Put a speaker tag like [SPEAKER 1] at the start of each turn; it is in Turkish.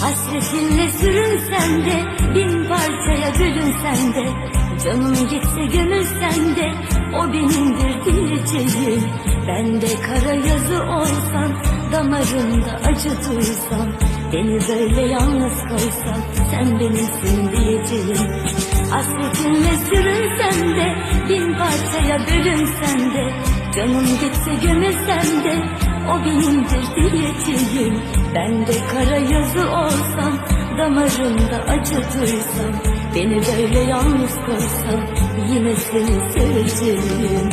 [SPEAKER 1] Hasretinle sürünsen de bin parçaya bölünsen de Canım gitse gömülsen de o benimdir diyeceğim Ben de kara yazı olsam damarımda acı duysam Beni böyle yalnız koysan sen benimsin diyeceğim. Hasretinle sürünsen de bin parçaya bölünsen de Canım gitse gömülsen de o benimdir diyeceğim Ben de kara yazı olsam Damarımda acı duysam Beni böyle yalnız koysan Yine seni seveceğim